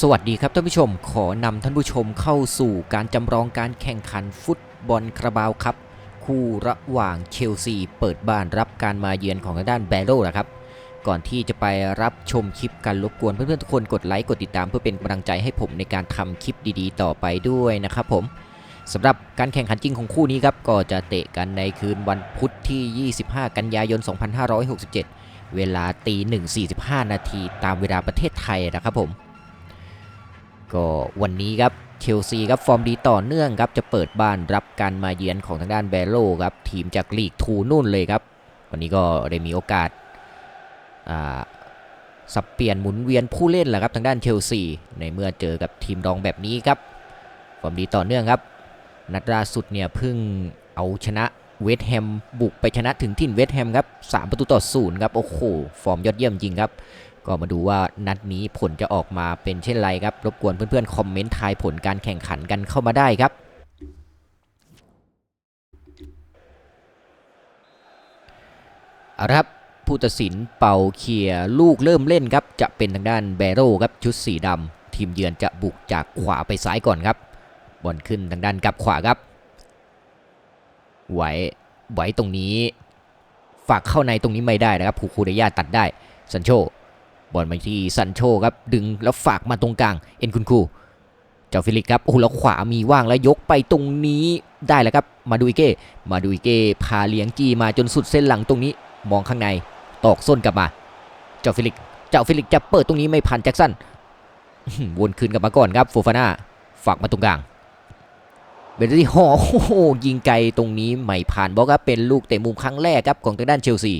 สวัสดีครับท่านผู้ชม ขอนำท่านผู้ชมเข้าสู่การจำลองการแข่งขันฟุตบอลคาราบาวครับ คู่ระหว่างเชลซีเปิดบ้านรับการมาเยือนของทางด้านแบโร่นะครับ ก่อนที่จะไปรับชมคลิปกันรบกวนเพื่อนๆทุกคนกดไลค์กดติดตามเพื่อเป็นกำลังใจให้ผมในการทำคลิปดีๆ ต่อไปด้วยนะครับผมสำหรับการแข่งขันจริงของคู่นี้ครับก็จะเตะกันในคืนวันพุธที่ 25 กันยายน 2567 เวลาตี1.45 นาทีตามเวลาประเทศไทยนะครับผม ก็วันนี้ครับเชลซีครับฟอร์มดีต่อเนื่องครับจะเปิดบ้านรับการมาเยือนของทางด้านแบโร่ครับทีมจากลีกทูนู่นเลยครับ วันนี้ก็ได้มีโอกาสาสับเปลี่ยนหมุนเวียนผู้เล่นแหละครับทางด้านเชลซีในเมื่อเจอกับทีมรองแบบนี้ครับฟอร์มดีต่อเนื่องครับ นัดล่าสุดเนี่ยเพิ่งเอาชนะเวสต์แฮมบุกไปชนะถึงถิ่นเวสต์แฮมครับ3ประตูต่อศูนย์ครับโอ้โหฟอร์มยอดเยี่ยมจริงครับ ก็มาดูว่านัดนี้ผลจะออกมาเป็นเช่นไรครับ รบกวนเพื่อนๆ คอมเมนต์ทายผลการแข่งขันกันเข้ามาได้ครับ เอาละครับผู้ตัดสินเป่าเคลียลูกเริ่มเล่นครับ จะเป็นทางด้านแบโร่ครับชุดสีดำทีมเยือนจะบุกจากขวาไปซ้ายก่อนครับบอลขึ้นทางด้านกับขวาครับไหวไหวตรงนี้ ฝากเข้าในตรงนี้ไม่ได้นะครับคูคูเดย่าตัดได้ซันโช บอลมาที่ซันโชครับดึงแล้วฝากมาตรงกลาง เอ็นคุณคูเจ้าฟิลิกครับโอ้โหแล้วขวามีว่างแล้วยกไปตรงนี้ได้แล้วครับมาดูอิเก้มาดูอิเก้พาเลี้ยงจีมาจนสุดเส้นหลังตรงนี้ มองข้างในตอกส้นกลับมา เจ้าฟิลิกเจ้าฟิลิกจะเปิดตรงนี้ไม่พันแจ็คสันวนคืนกลับมาก่อนครับโฟฟาน่าฝากมาตรงกลางเบนซี่ฮอโอ้โหยิงไกลตรงนี้ไม่ผ่านบอกครับเป็นลูกเตะมุมครั้งแรกครับของทางด้านเชลซี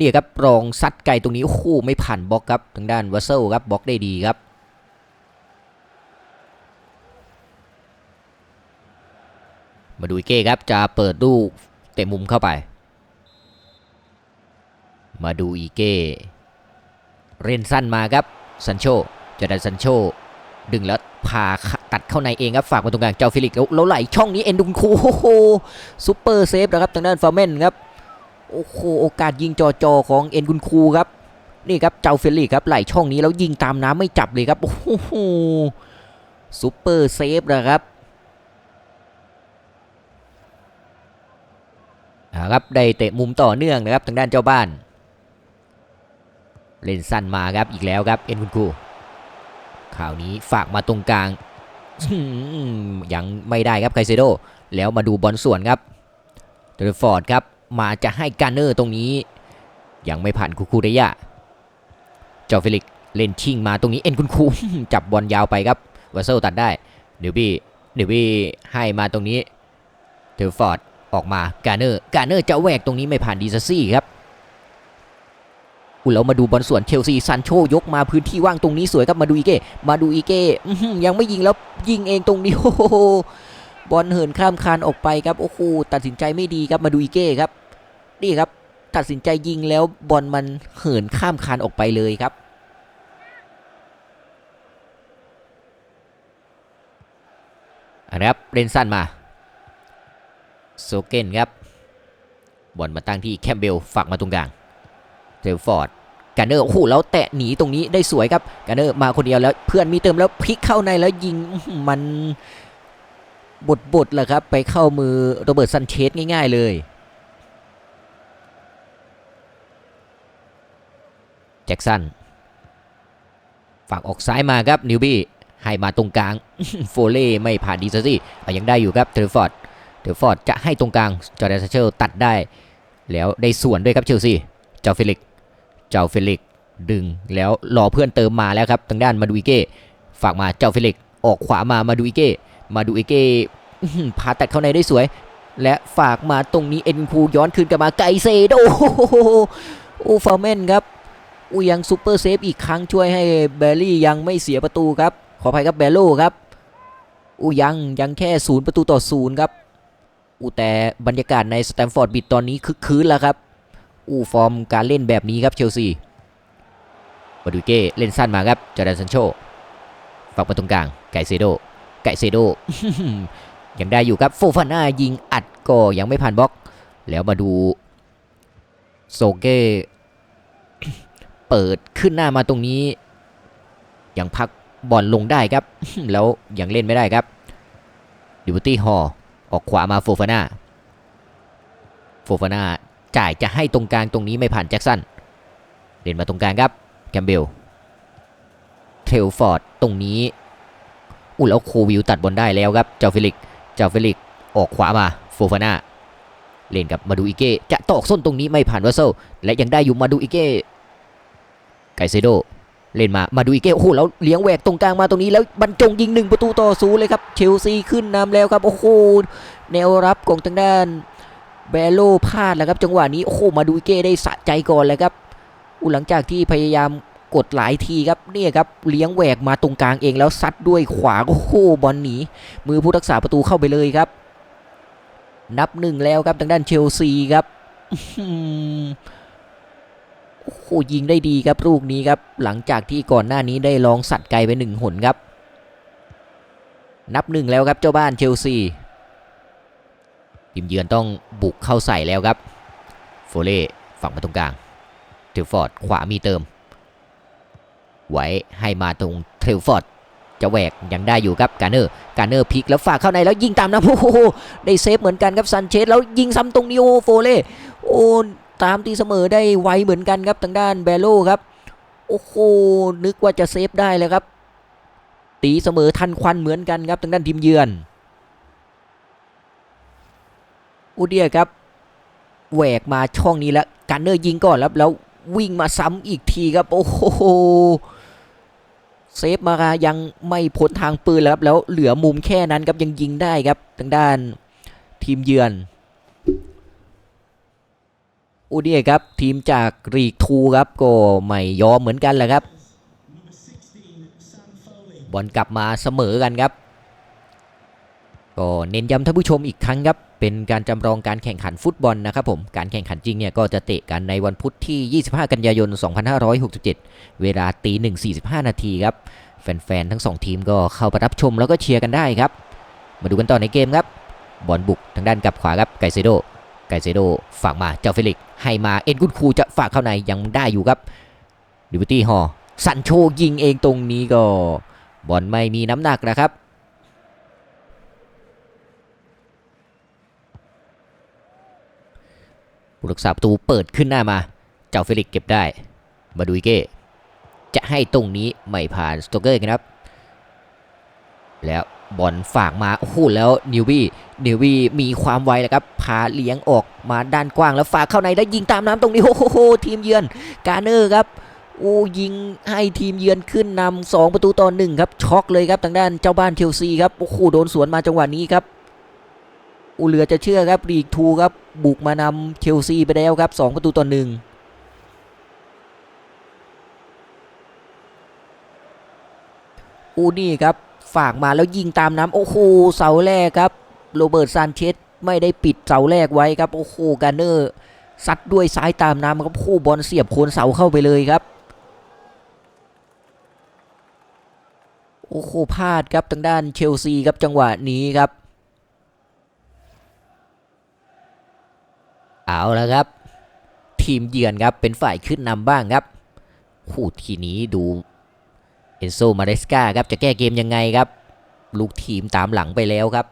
นี่ยครับรองซัดไกลตรงนี้โอ้โหไม่ผ่านบล็อกครับทางด้านวัสเซลครับบล็อกได้ดีครับมาดูอีเก้ครับจะเปิดลูกเตะมุมเข้าไป มาดูอีเก้เล่นสั้นมาครับซันโชจะได้ซันโชดึงแล้วพาตัดเข้าในเองครับฝากมาตรงกลางเจ้าฟิลิกแล้วไหลช่องนี้เอ็นดุงคูโอ้โหซุปเปอร์เซฟนะครับทางด้านฟาร์เมนครับ โอ้โหโอกาสยิงจอจอๆของเอ็นกุนคูครับนี่ครับเจ้าเฟลลี่ครับไหลช่องนี้แล้วยิงตามน้ำไม่จับเลยครับ โอ้โหซูเปอร์เซฟนะครับครับได้เตะมุมต่อเนื่องนะครับทางด้านเจ้าบ้าน เล่นสั้นมาครับอีกแล้วครับเอ็นกุนคูข่าวนี้ฝากมาตรงกลางยังไม่ได้ครับไคเซโดแล้วมาดูบอลส่วนครับเดรฟอร์ดครับ มาจะให้การเนอร์ตรงนี้ ยังไม่ผ่านคูคูเดยะเจ้าฟิลิกเล่นชิงมาตรงนี้เอ็นคุณคูจับบอลยาวไปครับวัสเซลตัดได้เดวบี้เดวบี้ให้มาตรงนี้เทลฟอร์ดออกมาการเนอร์การเนอร์จะแหวกตรงนี้ไม่ผ่านดีซาซี่ครับอุเรามาดูบอลส่วนเชลซีซันโชยกมาพื้นที่ว่างตรงนี้สวยครับมาดูอีเก้มาดูอีเก้ยังไม่ยิงแล้วยิงเองตรงนี้โอ้โห บอลเหินข้ามคานออกไปครับโอ้โหตัดสินใจไม่ดีครับมาดูอีเก้ครับนี่ครับตัดสินใจยิงแล้วบอลมันเหินข้ามคานออกไปเลยครับอันนะครับเล่นสันมาโซเกนครับบอลมาตั้งที่แคมเบลฝากมาตรงกลางเทลฟอร์ดการเนอร์โอ้โหแล้วแตะหนีตรงนี้ได้สวยครับการเนอร์มาคนเดียวแล้วเพื่อนมีเติมแล้วพลิกเข้าในแล้วยิงมัน บดบดแหละครับ ไปเข้ามือโรเบิร์ตซันเชสง่ายๆเลยแจ็คสันฝากออกซ้ายมาครับนิวบี้ให้มาตรงกลางโฟเล่ไม่ผ่านดีซาซี่อ่ยังได้อยู่ครับเทอร์ฟอร์ดเทอร์ฟอร์ดจะให้ตรงกลางจอร์แดนซัชเชลตัดได้ แล้วได้ส่วนด้วยครับเชลซีเจ้าเฟลิกเจ้าเฟลิกดึงแล้วรอเพื่อนเติมมาแล้วครับทางด้านมาดูอิเก้ฝากมาเจ้าเฟลิกออกขวามามาดูอิเก้มาดูเอเก้ พาตัดเข้าในได้สวย และฝากมาตรงนี้เอ็นคูย้อนคืนกลับมาไกเซโดโอ้โหโอ้ฟาร์เมนครับอูยังซูเปอร์เซฟอีกครั้งช่วยให้เบลลี่ยังไม่เสียประตูครับ ขออภัยครับเบลโลครับอูยังยังแค่ศูนย์ประตูต่อศูนย์ครับอูแต่บรรยากาศในสแตมฟอร์ดบิดตอนนี้คึกคืนแล้วครับอูฟอร์มการเล่นแบบนี้ครับเชลซีมาดูเก้เล่นสั้นมาครับจอร์แดนซันโชฝากมาตรงกลางไกเซโดไกเซโด ยังได้อยู่ครับโฟฟาน่ายิงอัดก็ยังไม่ผ่านบล็อก แล้วมาดูโซเก้เปิดขึ้นหน้ามาตรงนี้ ยังพักบอลลงได้ครับ แล้วยังเล่นไม่ได้ครับดิวตี้ฮอออกขวามาโฟฟาน่าโฟฟาน่าจ่ายจะให้ตรงกลางตรงนี้ไม่ผ่านแจ็คสันเล่นมาตรงกลางครับแคมเบลเทลฟอร์ดตรงนี้อุ้แล้วโควิลตัดบอลได้แล้วครับเจ้าฟิลิก เจ้าฟิลิกออกขวามาโฟฟาน่าเล่นกับมาดูอิเก้จะตอกส้นตรงนี้ไม่ผ่านวัสเซลและยังได้อยู่มาดูอิเก้ไกเซโดเล่นมามาดูอีกเกโอ้โหแล้วเลี้ยงแหวกตรงกลางมาตรงนี้แล้วบรรจงยิงหนึ่งประตูต่อศูนย์เลยครับเชลซีขึ้นนำแล้วครับโอ้โหแนวรับของทางด้านแบโลพลาดแล้วครับจังหวะนี้โอ้โหมาดูอีกเก้ได้สะใจก่อนเลยครับอู้หลังจากที่พยายาม กดหลายทีครับเนี่ยครับเลี้ยงแหวกมาตรงกลางเองแล้วซัดด้วยขวาโอ้โหบอลหนีมือผู้รักษาประตูเข้าไปเลยครับ นับหนึ่งแล้วครับทางด้านเชลซีครับโอ้โหยิงได้ดีครับลูกนี้ครับ หลังจากที่ก่อนหน้านี้ได้ลองสัตว์ไกลไปหนึ่งหนครับ นับหนึ่งแล้วครับเจ้าบ้านเชลซีทีมเยือนต้องบุกเข้าใส่แล้วครับ โฟเล่ฝั่งมาตรงกลางเทลฟอร์ดขวามีเติม ไว้ให้มาตรงเทลฟอร์ดจะแหวกยังได้อยู่ครับการเนอร์การเนอร์พลิกแล้วฝากเข้าในแล้วยิงตามนะโอ้โหได้เซฟเหมือนกันครับซันเชสแล้วยิงซ้ำตรงนี้โอ้โฟเล่โอ้ตามตีเสมอได้ไวเหมือนกันครับทางด้านแบโลครับโอ้โหนึกว่าจะเซฟได้เลยครับ ตีเสมอทันควันเหมือนกันครับทางด้านทีมเยือนอูเดียครับแหวกมาช่องนี้แล้วกันเนอร์ยิงก่อนแล้วแล้ววิ่งมาซ้ำอีกทีครับ โอ้โห เซฟมายังไม่พ้นทางปืนแล้วครับแล้วเหลือมุมแค่นั้นครับยังยิงได้ครับทางด้านทีมเยือนอูนี่ครับทีมจากรีกทูครับก็ไม่ยอมเหมือนกันแหละครับบอลกลับมาเสมอกันครับก็เน้นย้ำท่านผู้ชมอีกครั้งครับ เป็นการจำลองการแข่งขันฟุตบอลนะครับผม การแข่งขันจริงเนี่ยก็จะเตะกันในวันพุธที่ 25 กันยายน 2567 เวลาตี1 45 นาทีครับ แฟนๆ ทั้ง 2 ทีมก็เข้าไปรับชมแล้วก็เชียร์กันได้ครับ มาดูกันต่อในเกมครับ บอลบุกทางด้านกลับขวาครับ ไกเซโด ไกเซโดฝากมาเจ้าเฟลิก ให้มาเอ็นกุดคูจะฝากเข้าในยังได้อยู่ครับดิวตี้ฮอสันโชยิงเองตรงนี้ก็บอลไม่มีน้ำหนักนะครับ ผู้รักษาประตูเปิดขึ้นหน้ามา เจ้าเฟลิกเก็บได้ มาดูอิเก้ จะให้ตรงนี้ไม่ผ่านสโตเกอร์ครับ แล้วบอลฝากมาโอ้โหแล้วนิวบี้นิวบี้มีความไวแล้วครับพาเลี้ยงออกมาด้านกว้างแล้วฝากเข้าในแล้วยิงตามน้ำตรงนี้โอ้โหทีมเยือนกาเนอร์ครับโอ้ยิงให้ทีมเยือนขึ้นนำสองประตูต่อหนึ่งครับช็อกเลยครับทางด้านเจ้าบ้านเชลซีครับโอ้โหโดนสวนมาจังหวะนี้ครับ อูเหลือจะเชื่อครับลีกทูครับบุกมานำเชลซีไปแล้วครับสองประตูต่อหนึ่งอูนี่ครับฝากมาแล้วยิงตามน้ำโอ้โหเสาแรกครับโรเบิร์ตซานเชสไม่ได้ปิดเสาแรกไว้ครับโอ้โหการเนอร์ซัดด้วยซ้ายตามน้ำครับโอ้บอลเสียบโคนเสาเข้าไปเลยครับโอ้โหพลาดครับทางด้านเชลซีครับจังหวะนี้ครับ เอาแล้วครับ ทีมเยือนครับเป็นฝ่ายขึ้นนำบ้างครับคู่ทีนี้ดูเอนโซมาเดสกาครับจะแก้เกมยังไงครับ ลูกทีมตามหลังไปแล้วครับ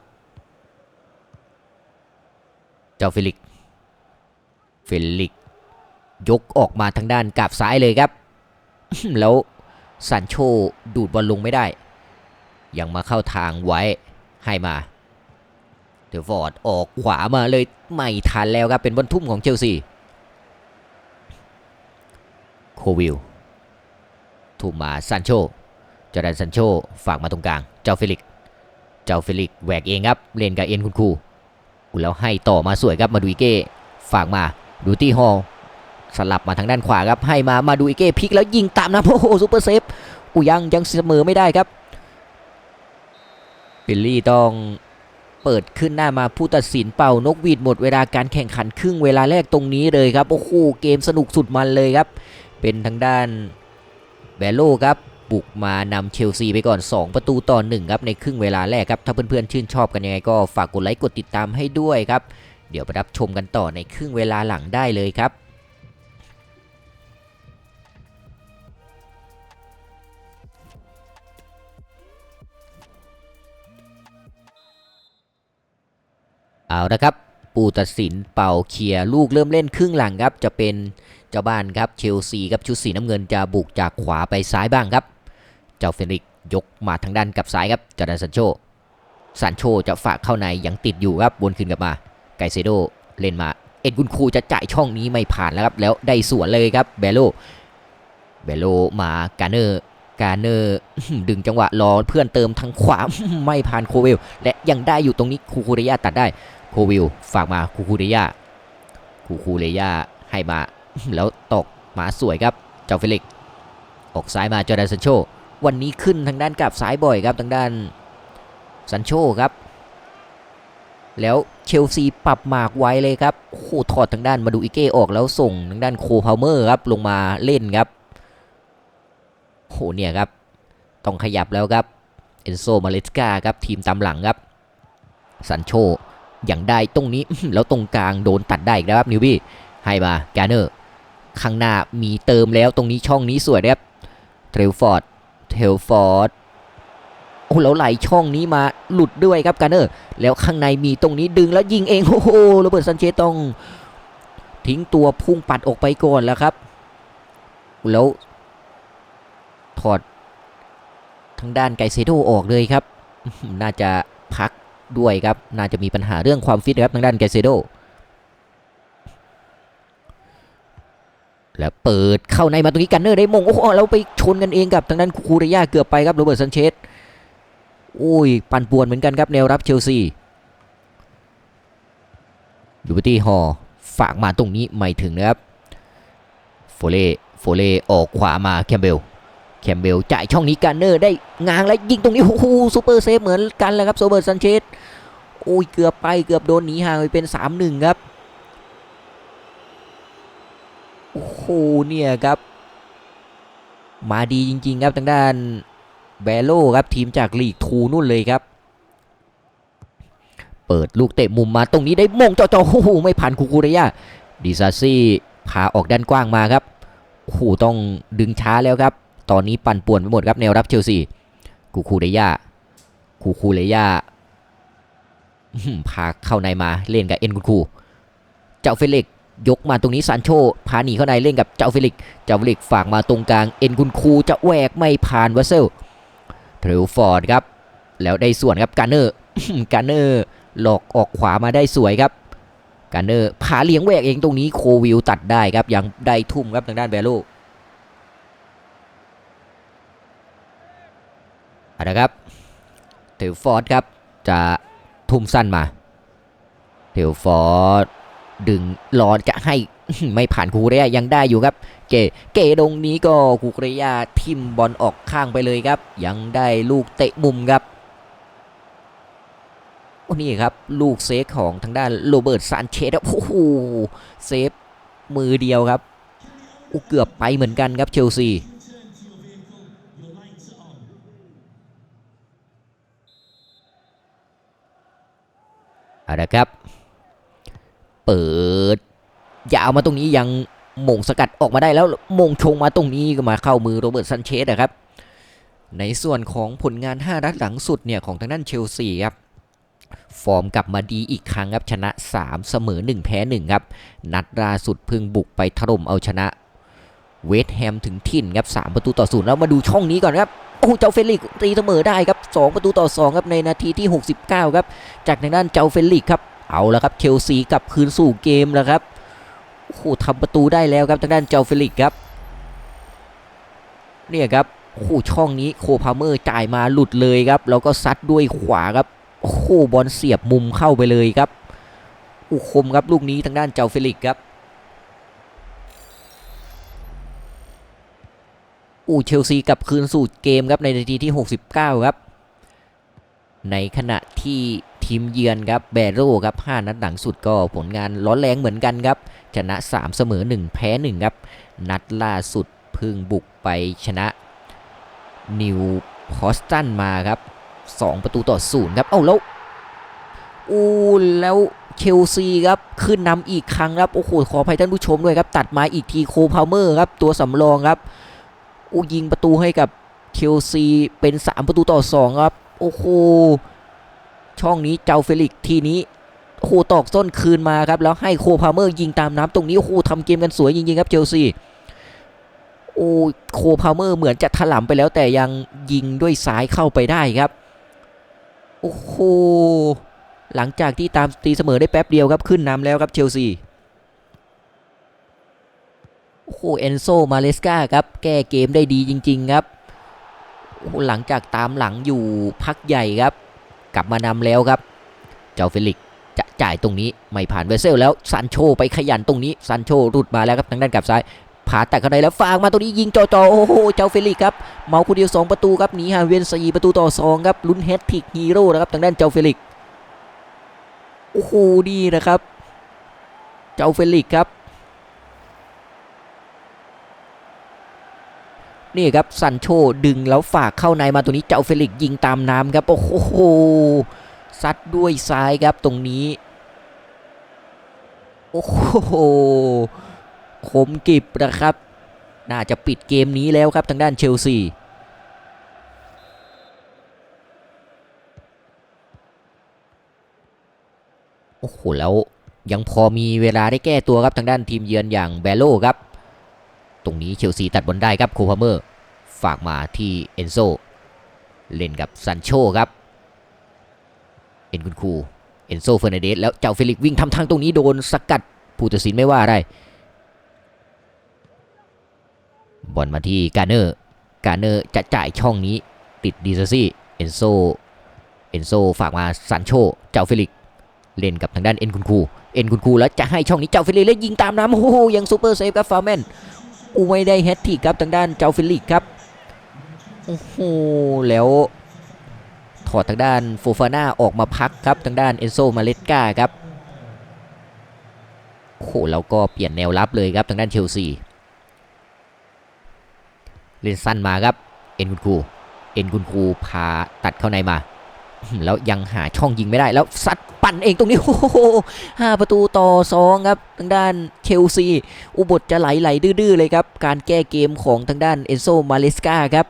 เจ้าฟิลิกเฟลิกยกออกมาทางด้านกับซ้ายเลยครับ แล้วซันโชดูดบอลลงไม่ได้ ยังมาเข้าทางไว้ให้มา เดฟอร์ดออกขวามาเลยไม่ทันแล้วครับเป็นบอลทุ่มของเชลซีโควิลถูกมาซันโชจอร์แดนซันโชฝากมาตรงกลาง เจ้าเฟลิก เจ้าเฟลิกแหวกเองครับ เล่นกับเอ็นคุณครูอุยแล้วให้ต่อมาสวยครับมาดูอิเก้ฝากมาดูตี้ฮอลสลับมาทางด้านขวาครับให้มามาดูอิเก้พลิกแล้วยิงตามนะโอ้โหซูเปอร์เซฟอุยยังยังเสมอไม่ได้ครับบิลลี่ต้อง เปิดขึ้นหน้ามาผู้ตัดสินเป่านกหวีดหมดเวลาการแข่งขันครึ่งเวลาแรกตรงนี้เลยครับ โอ้โหเกมสนุกสุดมันเลยครับ เป็นทางด้านแบโลครับบุกมานำเชลซีไปก่อน 2 ประตูต่อ1ครับในครึ่งเวลาแรกครับ ถ้าเพื่อนๆชื่นชอบกันยังไงก็ฝากกดไลค์กดติดตามให้ด้วยครับ เดี๋ยวไปรับชมกันต่อในครึ่งเวลาหลังได้เลยครับ เอาละครับ ปูตัดสินเป่าเคลียร์ลูกเริ่มเล่นครึ่งหลังครับ จะเป็นเจ้าบ้านครับเชลซีครับชุดสีน้ำเงินจะบุกจากขวาไปซ้ายบ้างครับ เจ้าเฟนิกยกมาทางด้านกับซ้ายครับจอร์แดนซันโชซันโชจะฝากเข้าในยังติดอยู่ครับวนขึ้นกลับมา ไกเซโดเล่นมาเอ็นกุนคูจะจ่ายช่องนี้ไม่ผ่านแล้วครับแล้วได้สวนเลยครับเบโลเบโลมาการเนอร์การเนอร์ดึงจังหวะรอเพื่อนเติมทางขวาไม่ผ่านโคเวล และยังได้อยู่ตรงนี้คูคูเรยาตัดได้ โควิลฝากมาคูคูเรยาคูคูเรยาให้มา แล้วตกมาสวยครับ เจ้าเฟลิกออกซ้ายมาจอร์แดนซันโช วันนี้ขึ้นทางด้านกลับซ้ายบ่อยครับทางด้านซันโชครับ แล้วเชลซีปรับหมากไว้เลยครับโอ้โหถอดทางด้านมาดูอิเก้ออกแล้วส่งทางด้านโคพาวเมอร์ครับลงมาเล่นครับโอ้โหเนี่ยครับ ต้องขยับแล้วครับ เอนโซมาเลสกาครับทีมตามหลังครับซันโช อย่างได้ตรงนี้แล้วตรงกลางโดนตัดได้อีกแล้วครับนิวบี้ให้มาแกเนอร์ข้างหน้ามีเติมแล้วตรงนี้ช่องนี้สวยนะครับเทรลฟอร์ดเทรลฟอร์ดโอ้แล้วไหลช่องนี้มาหลุดด้วยครับกาเนอร์แล้วข้างในมีตรงนี้ดึงแล้วยิงเองโอ้โหโรเบิร์ตซันเชสต้องทิ้งตัวพุ่งปัดออกไปก่อนแล้วครับ แล้วถอดทางด้านไกเซโดออกเลยครับ น่าจะพัก ด้วยครับ น่าจะมีปัญหาเรื่องความฟิตครับทางด้านไกเซโด แล้วเปิดเข้าในมาตรงนี้กันเนอร์ได้มง โอ้โหแล้วไปชนกันเองกับทางด้านคูเรย่าเกือบไปครับโรเบิร์ตซันเชสโอ้ย ปั่นป่วนเหมือนกันครับแนวรับเชลซีดูบตี้ฮอฝากมาตรงนี้ไม่ถึงนะครับ โฟเล่ โฟเล่ ออกขวามาแคมเบล แคมเบลจ่ายช่องนี้การเนอร์ได้งางแล้วยิงตรงนี้โอ้โหซูเปอร์เซฟเหมือนกันเลยครับโซเบิร์ตซันเชสโอ้ยเกือบไปเกือบโดนหนีห่างไปเป็น 3-1 ครับโอ้โหเนี่ยครับ มาดีจริง ๆ ครับทางด้านแบโลครับทีมจากลีกทูนู่นเลยครับ เปิดลูกเตะมุมมาตรงนี้ได้มงจ่อๆโอ้โหไม่ผ่านคูคูเรยาดิซาซี่พาออกด้านกว้างมาครับโอ้โหต้องดึงช้าแล้วครับ ตอนนี้ปั่นป่วนไปหมดครับแนวรับเชลซีคูคูเรยาคูคูเรยาอื้อหือพาเข้าในมาเล่นกับเอ็นคูคู เจ้าเฟลิกยกมาตรงนี้ซานโชพาหนีเข้าในเล่นกับเจ้าเฟลิก เจ้าเฟลิกฝากมาตรงกลางเอ็นคุนคูจะแหวกไม่ผ่านวัสเซลเทรลฟอร์ดครับ แล้วได้ส่วนครับการเนอร์การเนอร์หลอกออกขวามาได้สวยครับการเนอร์พาเลี้ยงแหวกเองตรงนี้โควิลตัดได้ครับยังได้ทุ่มครับทางด้านแบโล เอาละครับเทรลฟอร์ดครับจะทุ่มสั้นมาเทรลฟอร์ดดึงรอจะให้ไม่ผ่านคูเรียยังได้อยู่ครับ เกเกตรงนี้ก็คูเรยาทิมบอลออกข้างไปเลยครับ ยังได้ลูกเตะมุมครับโอ้นี่ครับลูกเซฟของทางด้านโรเบิร์ตซานเชสครับโอ้โหเซฟมือเดียวครับเกือบไปเหมือนกันครับเชลซี เอาละครับ เปิดยาวมาตรงนี้ยังมงสกัดออกมาได้แล้วมงชงมาตรงนี้ก็มาเข้ามือโรเบิร์ตซันเชสนะครับ ในส่วนของผลงาน 5 นัดหลังสุดเนี่ยของทางด้านเชลซีครับฟอร์มกลับมาดีอีกครั้งครับชนะ 3 เสมอ 1 แพ้ 1 ครับ นัดล่าสุดพิ่งบุกไปถล่มเอาชนะ เวสต์แฮมถึงถิ่นครับ 3 ประตูต่อศูนย์แล้วมาดูช่องนี้ก่อนครับ อ้เจ้าเฟลิกตีเสมอได้ครับ 2 ประตูต่อ2ครับในนาทีที่ 69 ครับ จากทางด้านเจ้าเฟลิกครับ เอาละครับเชลซีกลับคืนสู่เกมแล้วครับโอ้โหทำประตูได้แล้วครับทางด้านเจ้าเฟลิกครับ เนี่ยครับโอ้โหช่องนี้โคพาเมอร์จ่ายมาหลุดเลยครับ แล้วก็ซัดด้วยขวาครับโอ้โหบอลเสียบมุมเข้าไปเลยครับ อุคมครับลูกนี้ทางด้านเจ้าเฟลิกครับ อูเชลซีกลับคืนสู่เกมครับในนาทีที่ 69 ครับ ในขณะที่ทีมเยือนครับแบโร่ครับ 5 นัดหลังสุดก็ผลงานร้อนแรงเหมือนกันครับ ชนะ 3 เสมอ 1 แพ้ 1 ครับ นัดล่าสุดพึ่งบุกไปชนะนิวพอสตันมาครับ 2 ประตูต่อศูนย์ครับ เอ้าแล้วอู้แล้วเชลซีครับ ขึ้นนำอีกครั้งครับ โอ้โหขออภัยท่านผู้ชมด้วยครับ ตัดมาอีกทีโคพาวเมอร์ครับ ตัวสำรองครับ อู้ยิงประตูให้กับเชลซีเป็น 3 ประตูต่อ 2 ครับ โอ้โห ช่องนี้เจ้าเฟลิกทีนี้โอ้โหตอกส้นคืนมาครับ แล้วให้โคพาเมอร์ยิงตามน้ำตรงนี้โอ้ทำเกมกันสวยจริงๆครับเชลซีโอ้โคพาเมอร์เหมือนจะถลำไปแล้วแต่ยังยิงด้วยซ้ายเข้าไปได้ครับ โอ้โห หลังจากที่ตามตีเสมอได้แป๊บเดียวครับขึ้นนำแล้วครับเชลซี โอ้โหเอนโซมาเลสกาครับแก้เกมได้ดีจริง ๆ ครับโอ้หลังจากตามหลังอยู่พักใหญ่ครับ กลับมานำแล้วครับ เจ้าเฟลิกจะจ่ายตรงนี้ไม่ผ่านเวเซลแล้วซันโชไปขยันตรงนี้ซันโชรุดมาแล้วครับทางด้านกลับซ้ายผ่าตัดเข้าในแล้วฟางมาตรงนี้ยิงจ่อๆโอ้โหเจ้าเฟลิกครับเมาคนเดียว 2 ประตูครับหนีห่าเวียนสี่ประตูต่อ2ครับลุ้นแฮตทิกฮีโร่นะครับทางด้านเจ้าเฟลิกโอ้โหดีนะครับ เจ้าเฟลิกครับ นี่ครับซันโชดึงแล้วฝากเข้าในมาตัวนี้เจ้าเฟลิกยิงตามน้ำครับ โอ้โหซัดด้วยซ้ายครับตรงนี้ โอ้โหคมกิบนะครับ น่าจะปิดเกมนี้แล้วครับทางด้านเชลซีโอ้โหแล้วยังพอมีเวลาได้แก้ตัวครับทางด้านทีมเยือนอย่างแบโลครับ ตรงนี้เชลซีตัดบอลได้ครับโคพาเมอร์ฝากมาที่เอนโซเล่นกับซันโชครับเอ็นคุณครูเอนโซเฟอร์นเดสแล้วเจ้าเฟลิกวิ่งทำทางตรงนี้โดนสกัดผู้ตัดสินไม่ว่าอะไรบอลมาที่กาเนอร์กาเนอร์จะจ่ายช่องนี้ติดดีซซี่เอนโซเอนโซฝากมาซันโชเจ้าเฟลิกเล่นกับทางด้านเอ็นคุณครูเอ็นคุณครูแล้วจะให้ช่องนี้เจ้าเฟลิกซ์แล้วยิงตามน้ำโอ้โหยังซูเปอร์เซฟครับฟาร์แมน อูไม่ได้แฮตทิกครับทางด้านเจ้าเฟลิกซ์ครับโอ้โหแล้วถอดทางด้านโฟฟาน่าออกมาพักครับทางด้านเอนโซมาเลสกาครับโอ้โหแล้วก็เปลี่ยนแนวรับเลยครับทางด้านเชลซีเล่นสั้นมาครับเอ็นคุณครูเอ็นคุณครูพาตัดเข้าในมา แล้วยังหาช่องยิงไม่ได้แล้วซัดปั่นเองตรงนี้โอ้โหห้าประตูต่อสองครับทางด้านเชลซีอุบทจะไหลไหลดื้อๆเลยครับ การแก้เกมของทางด้านเอนโซมาเลสกาครับ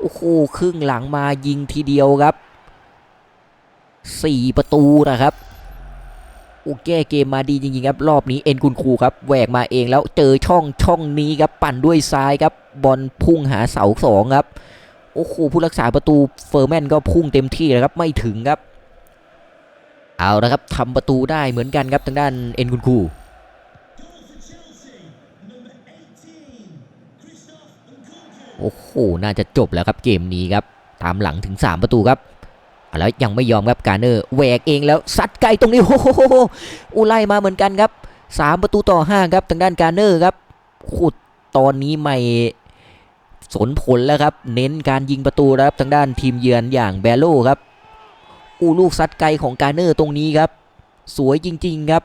โอ้โหครึ่งหลังมายิงทีเดียวครับ4ประตูนะครับโอ้แก้เกมมาดีจริงๆครับ รอบนี้เอ็นคุณครูครับแหวกมาเองแล้วเจอช่องช่องนี้ครับปั่นด้วยซ้ายครับบอลพุ่งหาเสาสองครับ โอ้โหผู้รักษาประตูเฟอร์แมนก็พุ่งเต็มที่เลยครับไม่ถึงครับเอาละครับทำประตูได้เหมือนกันครับทางด้านเอ็นคุณคูโอ้โหน่าจะจบแล้วครับเกมนี้ครับตามหลังถึง 3 ประตูครับแล้วยังไม่ยอมครับการเนอร์แหวกเองแล้วซัดไกลตรงนี้โอ้โหอุไลมาเหมือนกันครับ 3 ประตูต่อ 5 ครับทางด้านการเนอร์ครับขุดตอนนี้ไม่ สนผลแล้วครับ เน้นการยิงประตูครับทางด้านทีมเยือนอย่างแบโลครับอู้ลูกซัดไกลของการเนอร์ตรงนี้ครับ สวยจริง ๆครับ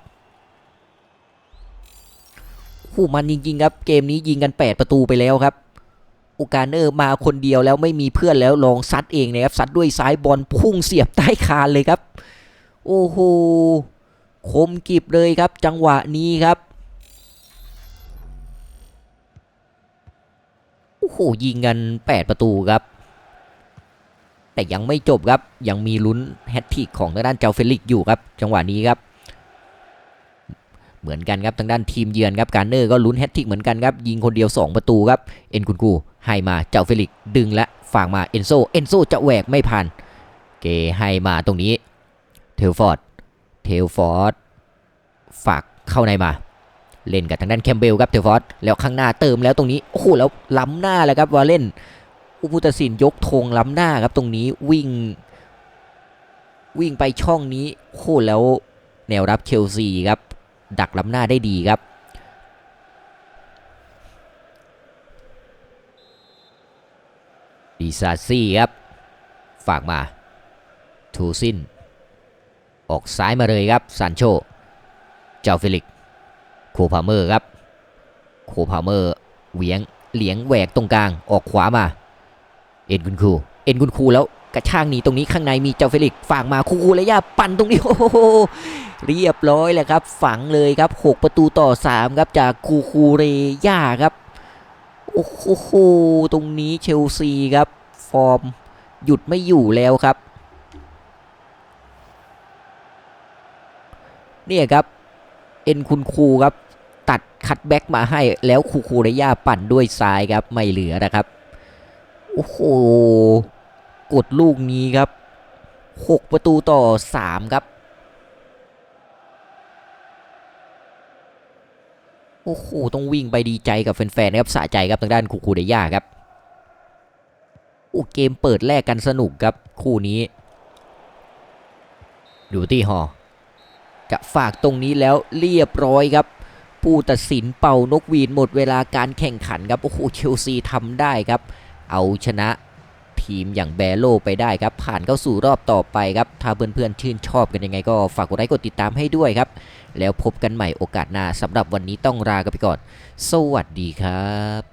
ผู้มันจริง ๆ ครับ เกมนี้ยิงกัน 8 ประตูไปแล้วครับโอกาเนอร์มาคนเดียวแล้วไม่มีเพื่อนแล้วลองซัดเองนะครับซัดด้วยซ้ายบอลพุ่งเสียบใต้คานเลยครับ โอ้โหคมกิบเลยครับ จังหวะนี้ครับ โอ้โหยิงกัน 8 ประตูครับ แต่ยังไม่จบครับยังมีลุ้นแฮตทิกของทางด้านเจ้าเฟลิกซ์อยู่ครับ จังหวะนี้ครับ เหมือนกันครับทางด้านทีมเยือนครับการเนอร์ก็ลุ้นแฮตทิกเหมือนกันครับยิงคนเดียว 2 ประตูครับเอ็นคุณกูให้มาเจ้าเฟลิกซ์ดึงและฝากมาเอนโซเอนโซจะแหวกไม่ผ่านเกให้มาตรงนี้เทลฟอร์ดเทลฟอร์ดฝากเข้าในมา เล่นกับทางด้านแคมเบลครับเทฟอร์ดแล้วข้างหน้าเติมแล้วตรงนี้โอ้โหแล้วล้ำหน้าแล้วครับวาเล่นอุพุตสินยกธงล้ำหน้าครับตรงนี้วิ่ง วิ่งไปช่องนี้โอ้โหแล้วแนวรับเชลซีครับ ดักล้ำหน้าได้ดีครับดีซาซี่ครับ ฝากมาทูซิน ออกซ้ายมาเลยครับซันโช เจ้าเฟลิก โคพาเมอร์ครับ โคพาเมอร์เหวียงเหลียงแหวกตรงกลางออกขวามา เอ็นคุณครูเอ็นคุณครูแล้วกระช่างหนีตรงนี้ข้างในมีเจ้าเฟลิกฝากมาคูคูเลยย่าปั่นตรงนี้โอ้โหเรียบร้อยแล้วครับ ฝังเลยครับ 6 ประตูต่อ 3 ครับจากคูคูเรย่าครับโอ้โหตรงนี้เชลซีครับ ฟอร์มหยุดไม่อยู่แล้วครับ เนี่ยครับ เอ็นคุณครูครับ ตัดคัดแบ็กมาให้แล้วคูคูเรย่าปั่นด้วยซ้ายครับ ไม่เหลือนะครับ โอ้โห กดลูกนี้ครับ 6 ประตูต่อ 3 ครับ โอ้โห ต้องวิ่งไปดีใจกับแฟนๆนะครับสะใจครับทางด้านคูคูเดย่าครับโอ้เกมเปิดแรกกันสนุกครับ คู่นี้ ดูที่หอ จะฝากตรงนี้แล้วเรียบร้อยครับ ผู้ตัดสินเป่านกหวีดหมดเวลาการแข่งขันครับ โอ้โหเชลซีทำได้ครับ เอาชนะทีมอย่างแบโลไปได้ครับ ผ่านเข้าสู่รอบต่อไปครับ ถ้าเพื่อนๆชื่นชอบกันยังไงก็ฝากกดไลค์กดติดตามให้ด้วยครับ แล้วพบกันใหม่โอกาสหน้าสำหรับวันนี้ต้องลากันไปก่อน สวัสดีครับ